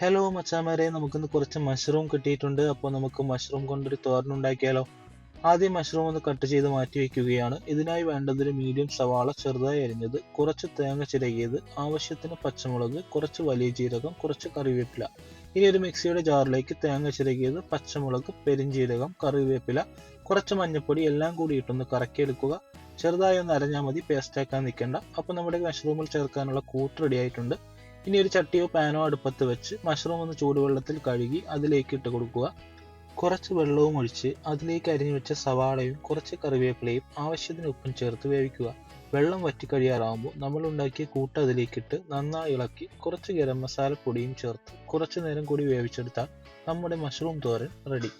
Hello മച്ചാമാരെ. നമുക്കിന്ന് കുറച്ച് മഷ്റൂം കിട്ടിയിട്ടുണ്ട്. അപ്പോൾ നമുക്ക് മഷ്റൂം കൊണ്ടൊരു തോരൻ ഉണ്ടാക്കിയാലോ? ആദ്യം മഷ്റൂം ഒന്ന് കട്ട് ചെയ്ത് മാറ്റി വയ്ക്കുകയാണ് ഇതിനായി വേണ്ടത് ഒരു മീഡിയം സവാള ചെറുതായി അരിഞ്ഞത് കുറച്ച് തേങ്ങ ചിരകിയത് ആവശ്യത്തിന് പച്ചമുളക് കുറച്ച് വലിയ ജീരകം കുറച്ച് കറിവേപ്പില. ഇനി ഒരു മിക്സിയുടെ ജാറിലേക്ക് തേങ്ങ ചിരകിയത് പച്ചമുളക് പെരിഞ്ജീരകം കറിവേപ്പില കുറച്ച് മഞ്ഞൾപ്പൊടി എല്ലാം കൂടി ഇട്ടൊന്ന് കറക്കിയെടുക്കുക. ചെറുതായി ഒന്ന് അരഞ്ഞാൽ മതി പേസ്റ്റാക്കാൻ നിൽക്കേണ്ട. അപ്പോൾ നമ്മുടെ മഷ്റൂമിൽ ചേർക്കാനുള്ള കൂട്ട് റെഡി ആയിട്ടുണ്ട്. ഇനി ഒരു ചട്ടിയോ പാനോ അടുപ്പത്ത് വെച്ച് മഷ്റൂം ഒന്ന് ചൂടുവെള്ളത്തിൽ കഴുകി അതിലേക്ക് ഇട്ട് കൊടുക്കുക. കുറച്ച് വെള്ളവും ഒഴിച്ച് അതിലേക്ക് അരിഞ്ഞു വെച്ച സവാളയും കുറച്ച് കറിവേപ്പിലയും ആവശ്യത്തിന് ഉപ്പും ചേർത്ത് വേവിക്കുക. വെള്ളം വറ്റി കഴിയാറാകുമ്പോൾ നമ്മൾ ഉണ്ടാക്കിയ കൂട്ട് അതിലേക്കിട്ട് നന്നായി ഇളക്കി കുറച്ച് ഗരം മസാല പൊടിയും ചേർത്ത് കുറച്ചു നേരം കൂടി വേവിച്ചെടുത്താൽ നമ്മുടെ മഷ്റൂം തോരൻ റെഡി